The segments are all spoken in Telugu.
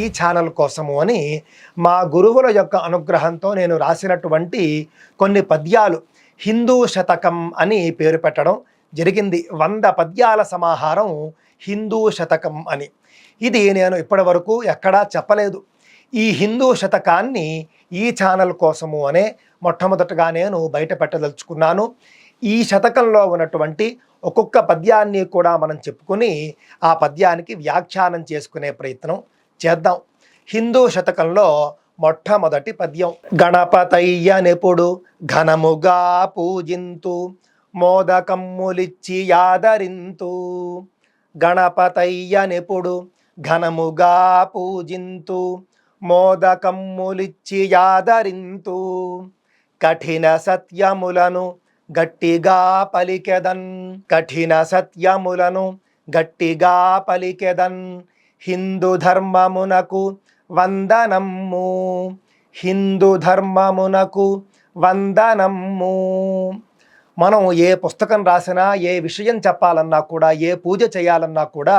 ఈ ఛానల్ కోసము అని మా గురువుల యొక్క అనుగ్రహంతో నేను రాసినటువంటి కొన్ని పద్యాలు. హిందూ శతకం అని పేరు పెట్టడం జరిగింది. వంద పద్యాల సమాహారం హిందూ శతకం అని. ఇది నేను ఇప్పటి వరకు ఎక్కడా చెప్పలేదు. ఈ హిందూ శతకాన్ని ఈ ఛానల్ కోసము అనే మొట్టమొదటగా నేను బయట పెట్టదలుచుకున్నాను. ఈ శతకంలో ఉన్నటువంటి ఒక్కొక్క పద్యాన్ని కూడా మనం చెప్పుకొని ఆ పద్యానికి వ్యాఖ్యానం చేసుకునే ప్రయత్నం చేద్దాం. హిందూ శతకంలో మొట్టమొదటి పద్యం. గణపతయ్య నెపుడు ఘనముగా పూజింతు మోదకమ్ములిచ్చి యాదరింతు. గణపతయ్యనెప్పుడు ఘనముగా పూజింతు మోదకమ్ములిచ్చి యాదరింతు. కఠిన సత్యములను గట్టిగా పలికెదన్ కఠిన సత్యములను గట్టిగా పలికెదన్. హిందూ ధర్మమునకు వందనము. హిందూ ధర్మమునకు వందనమ్ము మనం ఏ పుస్తకం రాసినా ఏ విషయం చెప్పాలన్నా కూడా ఏ పూజ చేయాలన్నా కూడా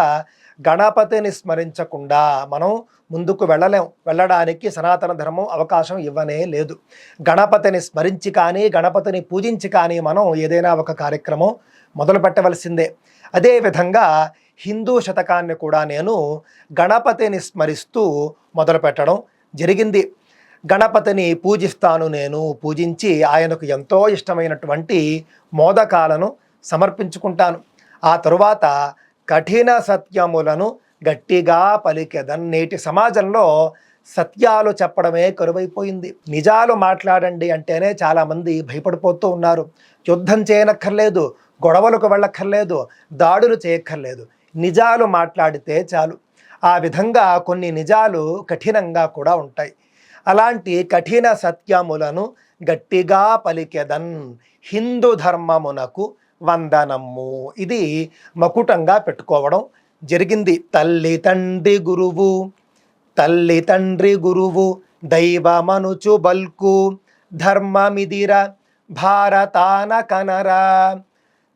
గణపతిని స్మరించకుండా మనం ముందుకు వెళ్ళలేం. వెళ్ళడానికి సనాతన ధర్మం అవకాశం ఇవ్వనే లేదు. గణపతిని స్మరించి కానీ గణపతిని పూజించి కానీ మనం ఏదైనా ఒక కార్యక్రమం మొదలు పెట్టవలసిందే అదేవిధంగా హిందూ శతకాన్ని కూడా నేను గణపతిని స్మరిస్తూ మొదలుపెట్టడం జరిగింది. గణపతిని పూజిస్తాను నేను పూజించి ఆయనకు ఎంతో ఇష్టమైనటువంటి మోదకాలను సమర్పించుకుంటాను. ఆ తరువాత కఠిన సత్యములను గట్టిగా పలికేదన్ నేటి సమాజంలో సత్యాలు చెప్పడమే కరువైపోయింది. నిజాలు మాట్లాడండి అంటేనే చాలామంది భయపడిపోతూ ఉన్నారు. యుద్ధం చేయనక్కర్లేదు గొడవలకు వెళ్ళక్కర్లేదు దాడులు చేయక్కర్లేదు. నిజాలు మాట్లాడితే చాలు. ఆ విధంగా కొన్ని నిజాలు కఠినంగా కూడా ఉంటాయి. అలాంటి కఠిన సత్యములను గట్టిగా పలికెదన్ హిందూ ధర్మమునకు వందనము. ఇది మకుటంగా పెట్టుకోవడం జరిగింది. తల్లి తండ్రి గురువు తల్లి తండ్రి గురువు దైవమనుచు బల్కు ధర్మమిదిర భారతాన కనరా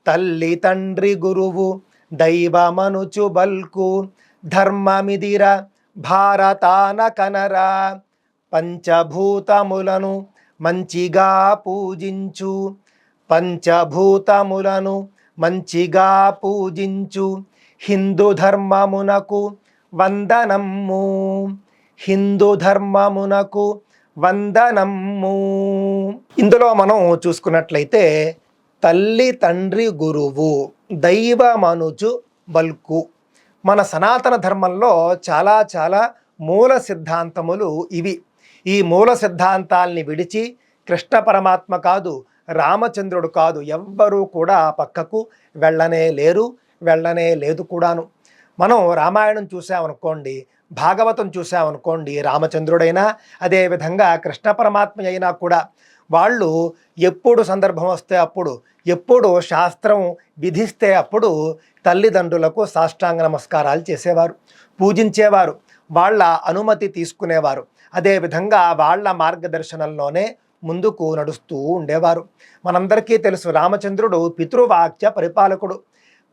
తల్లి తండ్రి గురువు దైవమనుచు బల్కు ధర్మమిదిర భారతాన కనరా పంచభూతములను మంచిగా పూజించు. పంచభూతములను మంచిగా పూజించు. హిందూ ధర్మమునకు వందనమ్ము హిందూ ధర్మమునకు వందనమ్ము ఇందులో మనం చూసుకున్నట్లయితే తల్లి తండ్రి గురువు దైవ మనుజు బల్కు. మన సనాతన ధర్మంలో చాలా చాలా మూల సిద్ధాంతములు ఇవి. ఈ మూల సిద్ధాంతాల్ని విడిచి కృష్ణ పరమాత్మ కాదు రామచంద్రుడు కాదు ఎవ్వరూ కూడా పక్కకు వెళ్ళనే లేరు వెళ్ళనే లేదు కూడాను. మనం రామాయణం చూసామనుకోండి భాగవతం చూసామనుకోండి రామచంద్రుడైనా అదేవిధంగా కృష్ణ పరమాత్మ అయినా కూడా వాళ్ళు ఎప్పుడు సందర్భం వస్తే అప్పుడు ఎప్పుడు శాస్త్రం విధిస్తే అప్పుడు తల్లిదండ్రులకు సాష్టాంగ నమస్కారాలు చేసేవారు పూజించేవారు వాళ్ళ అనుమతి తీసుకునేవారు. అదేవిధంగా వాళ్ళ మార్గదర్శనంలోనే ముందుకు నడుస్తూ ఉండేవారు. మనందరికీ తెలుసు రామచంద్రుడు పితృవాక్య పరిపాలకుడు.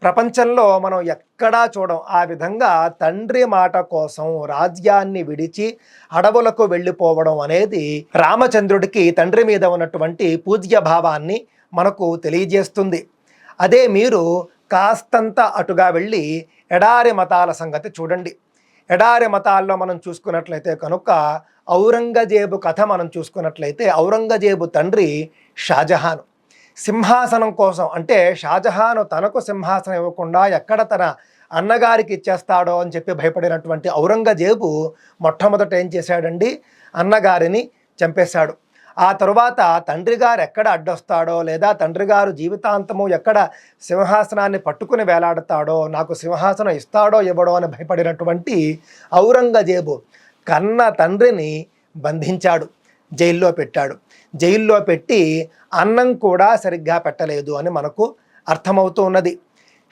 ప్రపంచంలో మనం ఎక్కడా చూడం ఆ విధంగా తండ్రి మాట కోసం రాజ్యాన్ని విడిచి అడవులకు వెళ్ళిపోవడం అనేది రామచంద్రుడికి తండ్రి మీద ఉన్నటువంటి పూజ్య భావాన్ని మనకు తెలియజేస్తుంది. అదే మీరు కాస్తంత అటుగా వెళ్ళి ఎడారి మతాల సంగతి చూడండి. ఎడారి మతాల్లో మనం చూసుకున్నట్లయితే కనుక ఔరంగజేబు కథ మనం చూసుకున్నట్లయితే ఔరంగజేబు తండ్రి షాజహాన్. సింహాసనం కోసం. అంటే షాజహాను తనకు సింహాసనం ఇవ్వకుండా ఎక్కడ తన అన్నగారికి ఇచ్చేస్తాడో అని చెప్పి భయపడినటువంటి ఔరంగజేబు మొట్టమొదట ఏం చేశాడండి? అన్నగారిని చంపేశాడు. ఆ తరువాత తండ్రి గారు ఎక్కడ అడ్డొస్తాడో లేదా తండ్రి గారు జీవితాంతము ఎక్కడ సింహాసనాన్ని పట్టుకుని వేలాడతాడో నాకు సింహాసనం ఇస్తాడో ఇవ్వడో అని భయపడినటువంటి ఔరంగజేబు కన్న తండ్రిని బంధించాడు జైల్లో పెట్టాడు. జైల్లో పెట్టి అన్నం కూడా సరిగ్గా పెట్టలేదు అని మనకు అర్థమవుతూ ఉన్నది.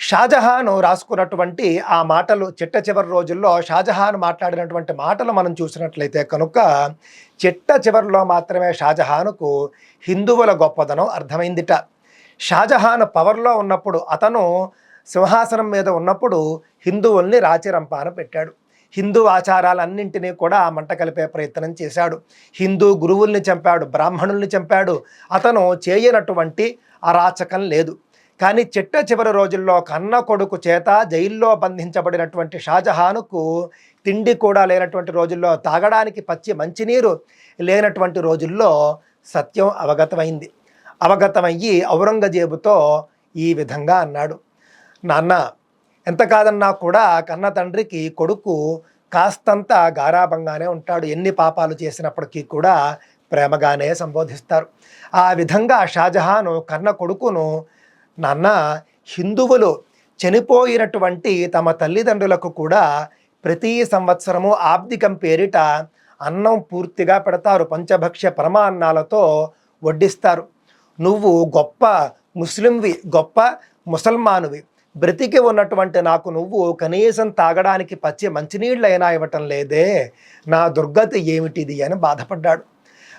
షాజహాన్ రాసుకున్నటువంటి ఆ మాటలు చిట్ట చివరి రోజుల్లో షాజహాన్ మాట్లాడినటువంటి మాటలు మనం చూసినట్లయితే కనుక చిట్ట చివరిలో మాత్రమే షాజహాన్కు హిందువుల గొప్పదనం అర్థమైందిట. షాజహాన్ పవర్లో ఉన్నప్పుడు అతను సింహాసనం మీద ఉన్నప్పుడు హిందువుల్ని రాచిరంపాన పెట్టాడు. హిందూ ఆచారాలన్నింటినీ కూడా మంట కలిపే ప్రయత్నం చేశాడు. హిందూ గురువుల్ని చంపాడు బ్రాహ్మణుల్ని చంపాడు. అతను చేయనటువంటి అరాచకం లేదు. కానీ చిట్ట చివరి రోజుల్లో కన్న కొడుకు చేత జైల్లో బంధించబడినటువంటి షాజహానుకు తిండి కూడా లేనటువంటి రోజుల్లో తాగడానికి పచ్చి మంచినీరు లేనటువంటి రోజుల్లో సత్యం అవగతమైంది. అవగతమయ్యి ఔరంగజేబుతో ఈ విధంగా అన్నాడు. నాన్న ఎంత కాదన్నా కూడా కన్న తండ్రికి కొడుకు కాస్తంత గారాభంగానే ఉంటాడు. ఎన్ని పాపాలు చేసినప్పటికీ కూడా ప్రేమగానే సంబోధిస్తారు. ఆ విధంగా షాజహాను కన్న కొడుకును నాన్న హిందువులు చనిపోయినటువంటి తమ తల్లిదండ్రులకు కూడా ప్రతి సంవత్సరము ఆబ్దికం పేరిట అన్నం పూర్తిగా పెడతారు. పంచభక్ష్య పరమాన్నాలతో వడ్డిస్తారు. నువ్వు గొప్ప ముస్లింవి గొప్ప ముసల్మానువి. బ్రతికి ఉన్నటువంటి నాకు నువ్వు కనీసం తాగడానికి పచ్చి మంచినీళ్ళైనా ఇవ్వటం లేదే. నా దుర్గతి ఏమిటిది అని బాధపడ్డాడు.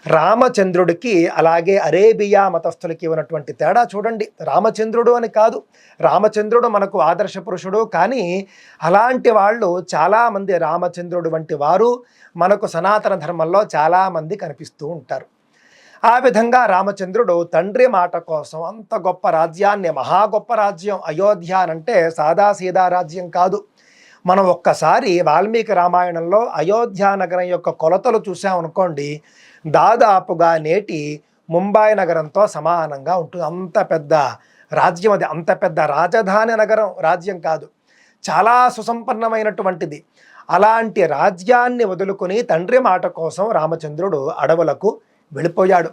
రామచంద్రుడికి అలాగే అరేబియా మతస్థులకి ఉన్నటువంటి తేడా చూడండి. రామచంద్రుడు అని కాదు రామచంద్రుడు మనకు ఆదర్శ పురుషుడు. కానీ అలాంటి వాళ్ళు చాలామంది రామచంద్రుడు వంటి వారు మనకు సనాతన ధర్మంలో చాలామంది కనిపిస్తూ ఉంటారు. ఆ విధంగా రామచంద్రుడు తండ్రి మాట కోసం అంత గొప్ప రాజ్యాన్ని మహా గొప్ప రాజ్యం అయోధ్య అంటే సాదా సీదా రాజ్యం కాదు. మనం ఒక్కసారి వాల్మీకి రామాయణంలో అయోధ్య నగరం యొక్క కొలతలు చూసామనుకోండి దాదాపుగా నేటి ముంబై నగరంతో సమానంగా ఉంటుంది. అంత పెద్ద రాజ్యం అది. అంత పెద్ద రాజధాని నగరం రాజ్యం కాదు. చాలా సుసంపన్నమైనటువంటిది. అలాంటి రాజ్యాన్ని వదులుకుని తండ్రి మాట కోసం రామచంద్రుడు అడవులకు వెళ్ళిపోయాడు.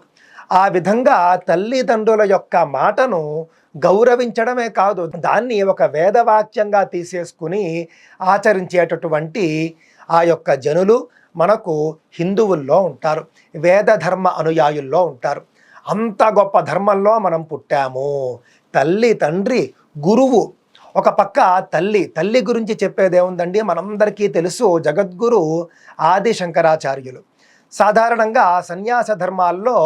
ఆ విధంగా తల్లిదండ్రుల యొక్క మాటను గౌరవించడమే కాదు దాన్ని ఒక వేదవాక్యంగా తీసేసుకుని ఆచరించేటటువంటి ఆ యొక్క జనులు మనకు హిందువుల్లో ఉంటారు వేద ధర్మ అనుయాయుల్లో ఉంటారు. అంత గొప్ప ధర్మంలో మనం పుట్టాము. తల్లి తండ్రి గురువు. ఒక పక్క తల్లి తల్లి గురించి చెప్పేదేముందండి? మనందరికీ తెలుసు జగద్గురు ఆది శంకరాచార్యులు సాధారణంగా సన్యాస ధర్మాల్లో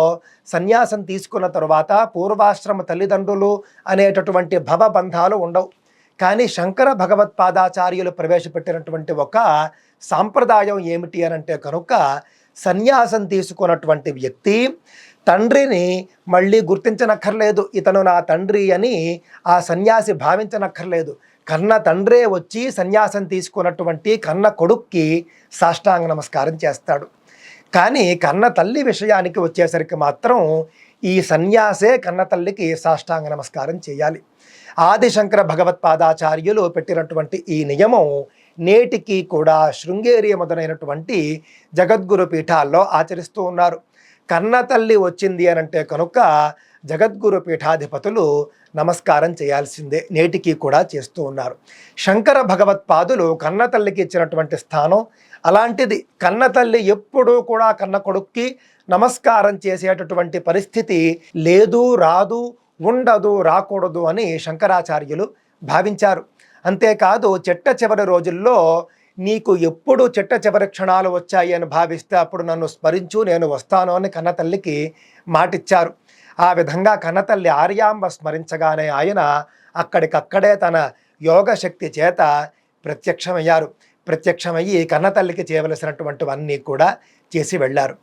సన్యాసం తీసుకున్న తరువాత పూర్వాశ్రమ తల్లిదండ్రులు అనేటటువంటి భవబంధాలు ఉండవు. కానీ శంకర భగవత్పాదాచార్యులు ప్రవేశపెట్టినటువంటి ఒక సాంప్రదాయం ఏమిటి అని అంటే కనుక సన్యాసం తీసుకున్నటువంటి వ్యక్తి తండ్రిని మళ్ళీ గుర్తించనక్కర్లేదు ఇతను నా తండ్రి అని ఆ సన్యాసి భావించనక్కర్లేదు. కన్న తండ్రే వచ్చి సన్యాసం తీసుకున్నటువంటి కన్న కొడుక్కి సాష్టాంగ నమస్కారం చేస్తాడు. కానీ కన్న తల్లి విషయానికి వచ్చేసరికి మాత్రం ఈ సన్యాసే కన్న తల్లికి సాష్టాంగ నమస్కారం చేయాలి. ఆదిశంకర భగవత్పాదాచార్యులు పెట్టినటువంటి ఈ నియమం నేటికి కూడా శృంగేరి మొదలైనటువంటి జగద్గురు పీఠాల్లో ఆచరిస్తూ ఉన్నారు. కన్న తల్లి వచ్చింది అని అంటే కనుక జగద్గురు పీఠాధిపతులు నమస్కారం చేయాల్సిందే నేటికి కూడా చేస్తూ ఉన్నారు. శంకర భగవత్పాదులు కన్నతల్లికి ఇచ్చినటువంటి స్థానం అలాంటిది కన్నతల్లి ఎప్పుడూ కూడా కన్న కొడుక్కి నమస్కారం చేసేటటువంటి పరిస్థితి లేదు రాదు ఉండదు రాకూడదు అని శంకరాచార్యులు భావించారు. అంతేకాదు చెట్ట చివరి రోజుల్లో నీకు ఎప్పుడు చెట్ట చివరి క్షణాలు వచ్చాయి అని భావిస్తే అప్పుడు నన్ను స్మరించు నేను వస్తాను అని కన్నతల్లికి మాటిచ్చారు. ఆ విధంగా కన్నతల్లి ఆర్యాంబ స్మరించగానే ఆయన అక్కడికక్కడే తన యోగ శక్తి చేత ప్రత్యక్షమయ్యారు. ప్రత్యక్షమయ్యి కన్నతల్లికి చేయవలసినటువంటివన్నీ కూడా చేసి వెళ్ళారు.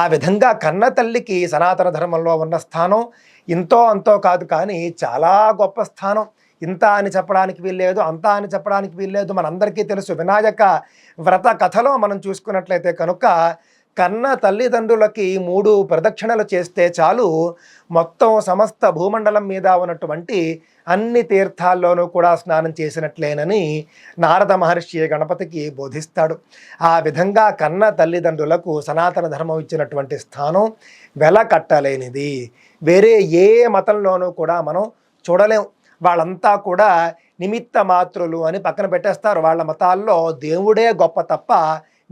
ఆ విధంగా కన్నతల్లికి సనాతన ధర్మంలో ఉన్న స్థానం ఇంతో అంతో కాదు కానీ చాలా గొప్ప స్థానం. ఇంత అని చెప్పడానికి వీల్లేదు అంత అని చెప్పడానికి వీల్లేదు. మనందరికీ తెలుసు వినాయక వ్రత కథలో మనం చూసుకున్నట్లయితే కనుక కన్న తల్లిదండ్రులకి మూడు ప్రదక్షిణలు చేస్తే చాలు. మొత్తం సమస్త భూమండలం మీద ఉన్నటువంటి అన్ని తీర్థాల్లోనూ కూడా స్నానం చేసినట్లేనని నారద మహర్షి గణపతికి బోధిస్తాడు. ఆ విధంగా కన్న తల్లిదండ్రులకు సనాతన ధర్మం ఇచ్చినటువంటి స్థానం వెల కట్టలేనిది వేరే ఏ మతంలోనూ కూడా మనం చూడలేం. వాళ్ళంతా కూడా నిమిత్త మాత్రులు అని పక్కన పెట్టేస్తారు. వాళ్ళ మతాల్లో దేవుడే గొప్ప తప్ప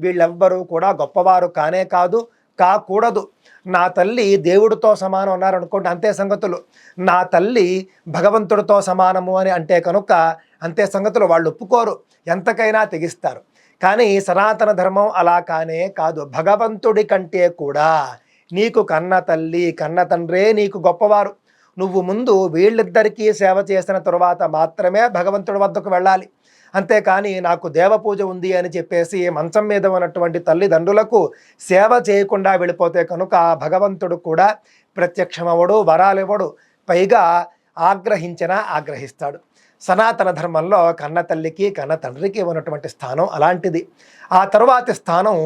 వీళ్ళెవ్వరూ కూడా గొప్పవారు కానే కాదు కాకూడదు. నా తల్లి దేవుడితో సమానం అన్నారనుకోండి అంతే సంగతులు. నా తల్లి భగవంతుడితో సమానము అని అంటే కనుక అంతే సంగతులు వాళ్ళు ఒప్పుకోరు ఎంతకైనా తెగిస్తారు. కానీ సనాతన ధర్మం అలా కానే కాదు. భగవంతుడి కంటే కూడా నీకు కన్న తల్లి కన్న తండ్రే నీకు గొప్పవారు. నువ్వు ముందు వీళ్ళిద్దరికీ సేవ చేసిన తరువాత మాత్రమే భగవంతుడి వద్దకు వెళ్ళాలి. అంతేకాని నాకు దేవపూజ ఉంది అని చెప్పేసి మంచం మీద ఉన్నటువంటి తల్లిదండ్రులకు సేవ చేయకుండా వెళ్ళిపోతే కనుక భగవంతుడు కూడా ప్రత్యక్షమవడు వరాలివ్వడు. పైగా ఆగ్రహించిన ఆగ్రహిస్తాడు. సనాతన ధర్మంలో కన్న తల్లికి కన్న తండ్రికి ఉన్నటువంటి స్థానం అలాంటిది. ఆ తరువాతి స్థానం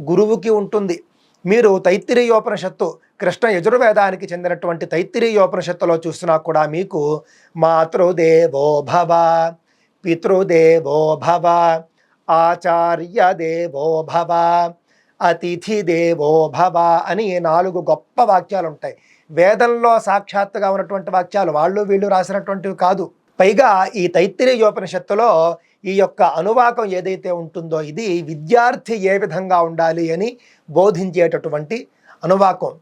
గురువుకి ఉంటుంది. మీరు తైత్తిరీయోపనిషత్తు కృష్ణ యజుర్వేదానికి చెందినటువంటి తైత్తిరీయోపనిషత్తులో చూసినా కూడా మీకు మాతృదేవో భవ పితృదేవో భవ ఆచార్య దేవో భవ అతిథి దేవో భవ అని నాలుగు గొప్ప వాక్యాలు ఉంటాయి వేదంలో సాక్షాత్తుగా ఉన్నటువంటి వాక్యాలు వాళ్ళు వీళ్ళు రాసినటువంటివి కాదు. పైగా ఈ తైత్తిరీయోపనిషత్తులో ఈ యొక్క అనువాకం ఏదైతే ఉంటుందో ఇది విద్యార్థి ఏ విధంగా ఉండాలి అని బోధించేటటువంటి అనువాకం.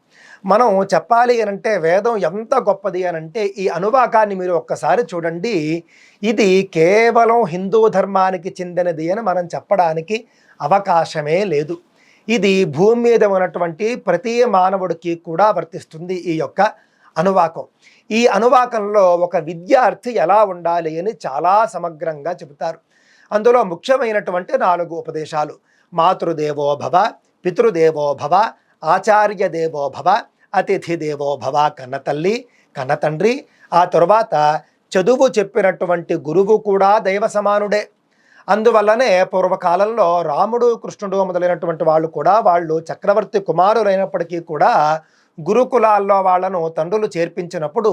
మనం చెప్పాలి అని అంటే వేదం ఎంత గొప్పది అని అంటే ఈ అనువాకాన్ని మీరు ఒక్కసారి చూడండి. ఇది కేవలం హిందూ ధర్మానికి చెందినది అని మనం చెప్పడానికి అవకాశమే లేదు. ఇది భూమి మీద ఉన్నటువంటి ప్రతి మానవుడికి కూడా వర్తిస్తుంది ఈ యొక్క అనువాకం. ఈ అనువాకంలో ఒక విద్యార్థి ఎలా ఉండాలి అని చాలా సమగ్రంగా చెబుతారు. అందులో ముఖ్యమైనటువంటి నాలుగు ఉపదేశాలు. మాతృదేవో భవ పితృదేవో భవ ఆచార్య దేవో భవ అతిథి దేవో భవ కన్నతల్లి కన్నతండ్రి ఆ తరువాత చదువు చెప్పినటువంటి గురువు కూడా దైవ సమానుడే. అందువల్లనే పూర్వకాలంలో రాముడు కృష్ణుడు మొదలైనటువంటి వాళ్ళు కూడా వాళ్ళు చక్రవర్తి కుమారులైనప్పటికీ కూడా గురుకులాల్లో వాళ్ళను తండ్రులు చేర్పించినప్పుడు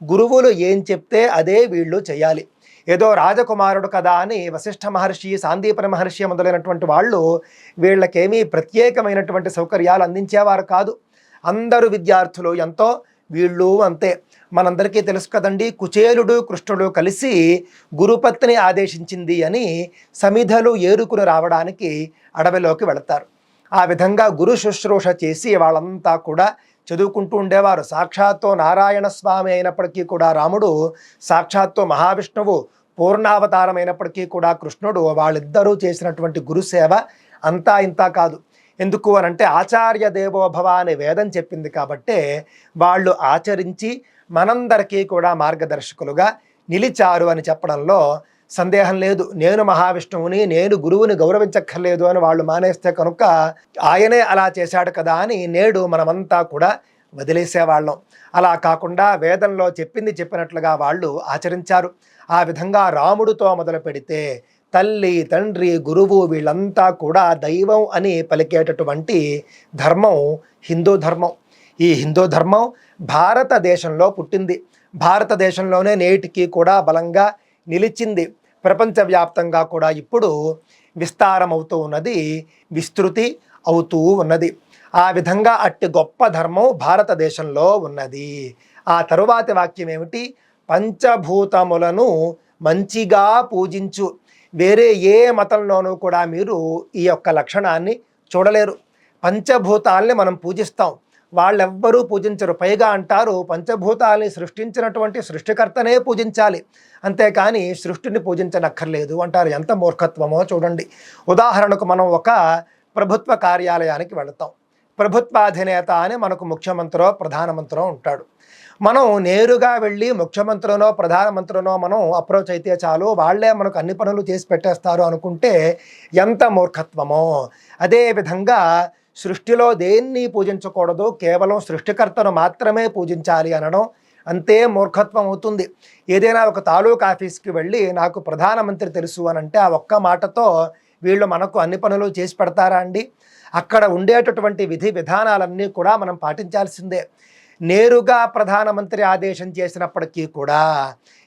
గురువులు ఏం చెప్తే అదే వీళ్ళు చేయాలి. ఏదో రాజకుమారుడు కదా అని వశిష్ఠ మహర్షి సాందీపన మహర్షి మొదలైనటువంటి వాళ్ళు వీళ్ళకేమీ ప్రత్యేకమైనటువంటి సౌకర్యాలు అందించేవారు కాదు. అందరు విద్యార్థులు ఎంతో వీళ్ళు అంతే. మనందరికీ తెలుసు కదండి కుచేలుడు కృష్ణుడు కలిసి గురుపత్ని ఆదేశించింది అని సమిధలు ఏరుకుని రావడానికి అడవిలోకి వెళతారు. ఆ విధంగా గురు శుశ్రూష చేసి వాళ్ళంతా కూడా చదువుకుంటూ ఉండేవారు. సాక్షాత్తు నారాయణ స్వామి అయినప్పటికీ కూడా రాముడు సాక్షాత్తు మహావిష్ణువు పూర్ణావతారమైనప్పటికీ కూడా కృష్ణుడు వాళ్ళిద్దరూ చేసినటువంటి గురుసేవ అంతా ఇంతా కాదు. ఎందుకు అని అంటే ఆచార్య దేవోభవ అనే వేదం చెప్పింది కాబట్టే వాళ్ళు ఆచరించి మనందరికీ కూడా మార్గదర్శకులుగా నిలిచారు అని చెప్పడంలో సందేహం లేదు. నేను మహావిష్ణువుని నేను గురువుని గౌరవించక్కర్లేదు అని వాళ్ళు మానేస్తే కనుక ఆయనే అలా చేశాడు కదా అని నేడు మనమంతా కూడా వదిలేసేవాళ్ళం. అలా కాకుండా వేదంలో చెప్పింది చెప్పినట్లుగా వాళ్ళు ఆచరించారు. ఆ విధంగా రాముడితో మొదలు పెడితే తల్లి తండ్రి గురువు వీళ్ళంతా కూడా దైవం అని పలికేటటువంటి ధర్మం హిందూ ధర్మం. ఈ హిందూ ధర్మం భారతదేశంలో పుట్టింది. భారతదేశంలోనే నేటికి కూడా బలంగా నిలిచింది. ప్రపంచవ్యాప్తంగా కూడా ఇప్పుడు విస్తారం అవుతూ ఉన్నది విస్తృతి అవుతూ ఉన్నది. ఆ విధంగా అట్టి గొప్ప ధర్మం భారతదేశంలో ఉన్నది. ఆ తరువాతి వాక్యం ఏమిటి పంచభూతములను మంచిగా పూజించు. వేరే ఏ మతంలోనూ కూడా మీరు ఈ యొక్క లక్షణాన్ని చూడలేరు. పంచభూతాల్ని మనం పూజిస్తాం. వాళ్ళెవ్వరూ పూజించరు. పైగా అంటారు పంచభూతాల్ని సృష్టించినటువంటి సృష్టికర్తనే పూజించాలి. అంతేకాని సృష్టిని పూజించనక్కర్లేదు అంటారు. ఎంత మూర్ఖత్వమో చూడండి. ఉదాహరణకు మనం ఒక ప్రభుత్వ కార్యాలయానికి వెళతాం. ప్రభుత్వాధినేత అని మనకు ముఖ్యమంత్రో ప్రధానమంత్రో ఉంటాడు. మనం నేరుగా వెళ్ళి ముఖ్యమంత్రినో ప్రధానమంత్రినో మనం అప్రోచ్ అయితే చాలు. వాళ్ళే మనకు అన్ని పనులు చేసి పెట్టేస్తారు అనుకుంటే ఎంత మూర్ఖత్వమో. అదేవిధంగా సృష్టిలో దేన్ని పూజించకూడదు కేవలం సృష్టికర్తను మాత్రమే పూజించాలి అనడం అంతే మూర్ఖత్వం అవుతుంది. ఏదైనా ఒక తాలూకా ఆఫీస్కి వెళ్ళి నాకు ప్రధానమంత్రి తెలుసు అని అంటే ఆ ఒక్క మాటతో వీళ్ళు మనకు అన్ని పనులు చేసి పెడతారా అండి? అక్కడ ఉండేటటువంటి విధి విధానాలన్నీ కూడా మనం పాటించాల్సిందే. నేరుగా ప్రధానమంత్రి ఆదేశం చేసినప్పటికీ కూడా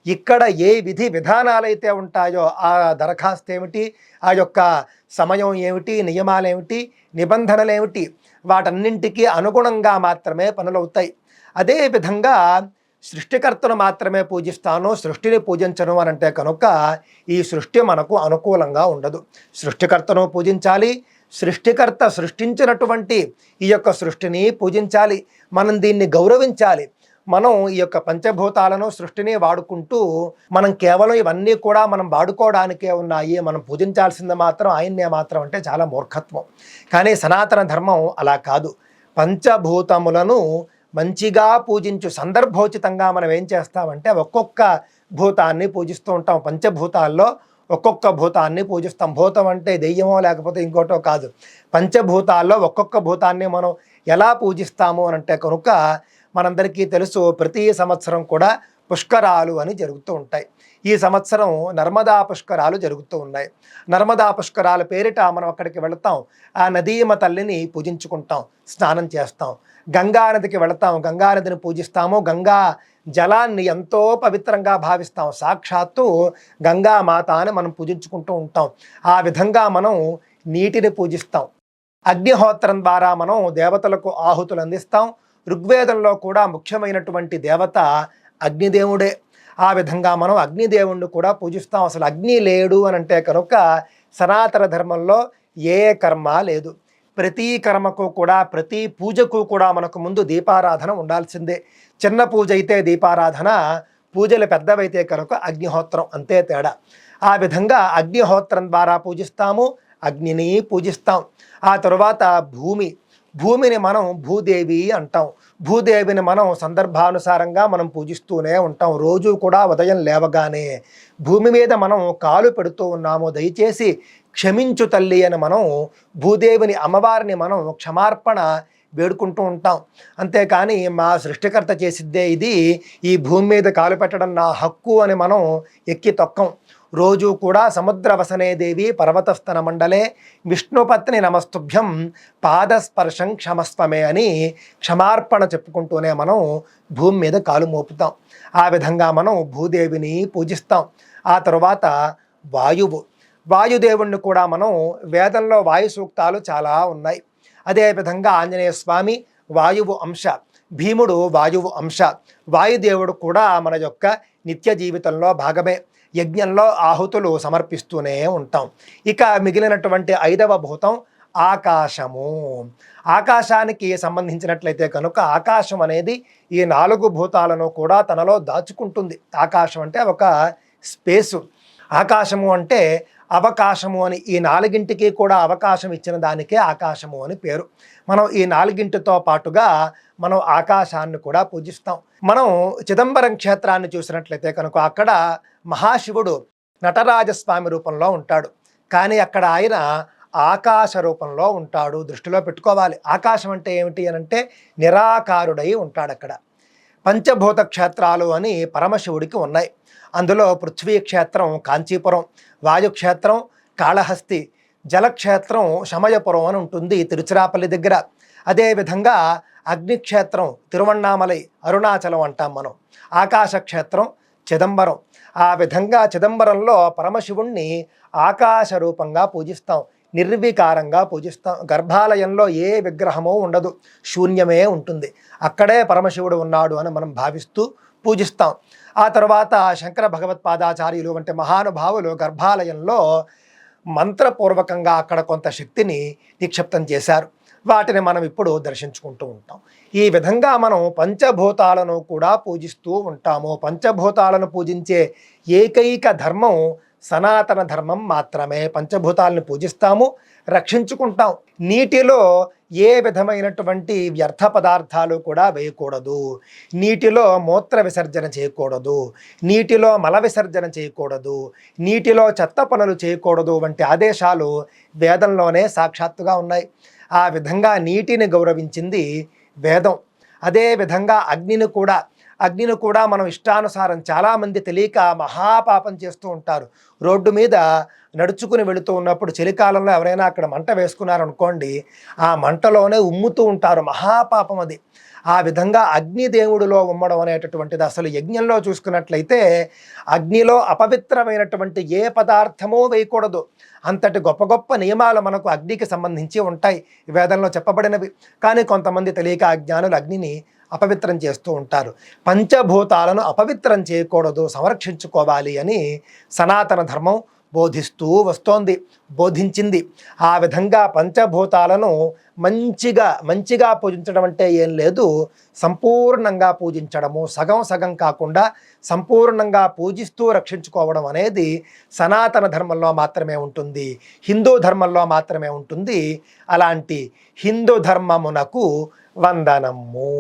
ఇక్కడ ఏ విధి విధానాలైతే ఉంటాయో ఆ దరఖాస్తు ఏమిటి ఆ యొక్క సమయం ఏమిటి నియమాలు ఏమిటి నిబంధనలు ఏమిటి వాటన్నింటికీ అనుగుణంగా మాత్రమే పనులవుతాయి అదేవిధంగా సృష్టికర్తను మాత్రమే పూజిస్తాను సృష్టిని పూజించను అని అంటే కనుక ఈ సృష్టి మనకు అనుకూలంగా ఉండదు. సృష్టికర్తను పూజించాలి సృష్టికర్త సృష్టించినటువంటి ఈ యొక్క సృష్టిని పూజించాలి. మనం దీన్ని గౌరవించాలి. మనం ఈ యొక్క పంచభూతాలను సృష్టిని వాడుకుంటూ మనం కేవలం ఇవన్నీ కూడా మనం వాడుకోవడానికే ఉన్నాయి. మనం పూజించాల్సింది మాత్రం ఆయన్నే మాత్రం అంటే చాలా మూర్ఖత్వం. కానీ సనాతన ధర్మం అలా కాదు. పంచభూతములను మంచిగా పూజించు సందర్భోచితంగా మనం ఏం చేస్తామంటే ఒక్కొక్క భూతాన్ని పూజిస్తూ ఉంటాం. పంచభూతాల్లో ఒక్కొక్క భూతాన్ని పూజిస్తాం. భూతం అంటే దెయ్యమో లేకపోతే ఇంకోటో కాదు. పంచభూతాల్లో ఒక్కొక్క భూతాన్ని మనం ఎలా పూజిస్తాము అని అంటే కనుక మనందరికీ తెలుసు ప్రతి సంవత్సరం కూడా పుష్కరాలు అని జరుగుతూ ఉంటాయి. ఈ సంవత్సరం నర్మదా పుష్కరాలు జరుగుతూ ఉన్నాయి. నర్మదా పుష్కరాల పేరిట మనం అక్కడికి వెళతాం. ఆ నదీమ తల్లిని పూజించుకుంటాం. స్నానం చేస్తాం. గంగా నదికి వెళతాం. గంగానదిని పూజిస్తాము. గంగా జలాన్ని ఎంతో పవిత్రంగా భావిస్తాం. సాక్షాత్తు గంగామాత అని మనం పూజించుకుంటూ ఉంటాం. ఆ విధంగా మనం నీటిని పూజిస్తాం. అగ్నిహోత్రం ద్వారా మనం దేవతలకు ఆహుతులు అందిస్తాం. ఋగ్వేదంలో కూడా ముఖ్యమైనటువంటి దేవత అగ్నిదేవుడే. ఆ విధంగా మనం అగ్నిదేవుణ్ణి కూడా పూజిస్తాం. అసలు అగ్ని లేడు అని అంటే కనుక సనాతన ధర్మంలో ఏ కర్మ లేదు. ప్రతి కర్మకు కూడా ప్రతి పూజకు కూడా మనకు ముందు దీపారాధన ఉండాల్సిందే. చిన్న పూజ అయితే దీపారాధన పూజలు పెద్దవైతే కనుక అగ్నిహోత్రం అంతే తేడా. ఆ విధంగా అగ్నిహోత్రం ద్వారా పూజిస్తాము అగ్నిని పూజిస్తాం. ఆ తరువాత భూమి. భూమిని మనం భూదేవి అంటాం. భూదేవిని మనం సందర్భానుసారంగా మనం పూజిస్తూనే ఉంటాం. రోజు కూడా ఉదయం లేవగానే భూమి మీద మనం కాలు పెడుతూ ఉన్నాము. దయచేసి క్షమించు తల్లి అని మనం భూదేవిని అమ్మవారిని మనం క్షమార్పణ వేడుకుంటూ ఉంటాం. అంతేకాని మా సృష్టికర్త చేసిద్దే ఇది ఈ భూమి మీద కాలు పెట్టడం నా హక్కు అని మనం ఎక్కి తొక్కం. రోజు కూడా సముద్రవసనే దేవి పర్వతస్థన మండలే. విష్ణుపత్ని నమస్తుభ్యం పాదస్పర్శం క్షమస్వమే అని క్షమార్పణ చెప్పుకుంటూనే మనం భూమి మీద కాలు మోపుతాం. ఆ విధంగా మనం భూదేవిని పూజిస్తాం. ఆ తరువాత వాయువు. వాయుదేవుణ్ణి కూడా మనం వేదంలో వాయు సూక్తాలు చాలా ఉన్నాయి. అదేవిధంగా ఆంజనేయ స్వామి వాయువు అంశ భీముడు వాయువు అంశ. వాయుదేవుడు కూడా మన యొక్క నిత్య జీవితంలో భాగమే. యజ్ఞంలో ఆహుతులు సమర్పిస్తూనే ఉంటాం. ఇక మిగిలినటువంటి ఐదవ భూతం ఆకాశము. ఆకాశానికి సంబంధించినట్లయితే కనుక ఆకాశం అనేది ఈ నాలుగు భూతాలను కూడా తనలో దాచుకుంటుంది. ఆకాశం అంటే ఒక స్పేసు. ఆకాశము అంటే అవకాశము అని ఈ నాలుగింటికి కూడా అవకాశం ఇచ్చిన దానికే ఆకాశము అని పేరు. మనం ఈ నాలుగింటితో పాటుగా మనం ఆకాశాన్ని కూడా పూజిస్తాం. మనం చిదంబరం క్షేత్రాన్ని చూసినట్లయితే కనుక అక్కడ మహాశివుడు నటరాజస్వామి రూపంలో ఉంటాడు. కానీ అక్కడ ఆయన ఆకాశ రూపంలో ఉంటాడు దృష్టిలో పెట్టుకోవాలి. ఆకాశం అంటే ఏమిటి అని అంటే నిరాకారుడై ఉంటాడు అక్కడ పంచభూత క్షేత్రాలు అని పరమశివుడికి ఉన్నాయి. అందులో పృథ్వీ క్షేత్రం కాంచీపురం వాయుక్షేత్రం కాళహస్తి జలక్షేత్రం శమయపురం అని ఉంటుంది తిరుచిరాపల్లి దగ్గర. అదేవిధంగా అగ్నిక్షేత్రం తిరువణ్ణామలై అరుణాచలం అంటాం మనం. ఆకాశక్షేత్రం చిదంబరం. ఆ విధంగా చిదంబరంలో పరమశివుణ్ణి ఆకాశ రూపంగా పూజిస్తాం. నిర్వికారంగా పూజిస్తాం గర్భాలయంలో ఏ విగ్రహమో ఉండదు శూన్యమే ఉంటుంది. అక్కడే పరమశివుడు ఉన్నాడు అని మనం భావిస్తూ పూజిస్తాం. ఆ తర్వాత శంకర భగవత్పాదాచార్యులు వంటి మహానుభావులు గర్భాలయంలో మంత్రపూర్వకంగా అక్కడ కొంత శక్తిని నిక్షిప్తం చేశారు. వాటిని మనం ఇప్పుడు దర్శించుకుంటూ ఉంటాం. ఈ విధంగా మనం పంచభూతాలను కూడా పూజిస్తూ ఉంటాము. పంచభూతాలను పూజించే ఏకైక ధర్మం సనాతన ధర్మం మాత్రమే. పంచభూతాలను పూజిస్తాము రక్షించుకుంటాం. నీటిలో ఏ విధమైనటువంటి వ్యర్థ పదార్థాలు కూడా వేయకూడదు. నీటిలో మూత్ర విసర్జన చేయకూడదు. నీటిలో మల విసర్జన చేయకూడదు. నీటిలో చెత్త పనులు చేయకూడదు వంటి ఆదేశాలు వేదంలోనే సాక్షాత్తుగా ఉన్నాయి. ఆ విధంగా నీటిని గౌరవించింది వేదం. అదే విధంగా అగ్నిని కూడా అగ్నిని కూడా మనం ఇష్టానుసారం చాలామంది తెలియక మహాపాపం చేస్తూ ఉంటారు. రోడ్డు మీద నడుచుకుని వెళుతూ ఉన్నప్పుడు చలికాలంలో ఎవరైనా అక్కడ మంట వేసుకున్నారనుకోండి ఆ మంటలోనే ఉమ్ముతూ ఉంటారు. మహాపాపం అది. ఆ విధంగా అగ్నిదేవుడిలో ఉమ్మడం అనేటటువంటిది అసలు యజ్ఞంలో చూసుకున్నట్లయితే అగ్నిలో అపవిత్రమైనటువంటి ఏ పదార్థమో వేయకూడదు. అంతటి గొప్ప గొప్ప నియమాలు మనకు అగ్నికి సంబంధించి ఉంటాయి. వేదంలో చెప్పబడినవి. కానీ కొంతమంది తెలియక అజ్ఞానులు అగ్నిని అపవిత్రం చేస్తూ ఉంటారు. పంచభూతాలను అపవిత్రం చేయకూడదు సంరక్షించుకోవాలి అని సనాతన ధర్మం బోధిస్తూ వస్తోంది బోధించింది. ఆ విధంగా పంచభూతాలను మంచిగా మంచిగా పూజించడం అంటే ఏం లేదు. సంపూర్ణంగా పూజించడము సగం సగం కాకుండా సంపూర్ణంగా పూజిస్తూ రక్షించుకోవడం అనేది సనాతన ధర్మంలో మాత్రమే ఉంటుంది. హిందూ ధర్మంలో మాత్రమే ఉంటుంది. అలాంటి హిందూ ధర్మమునకు వందనము.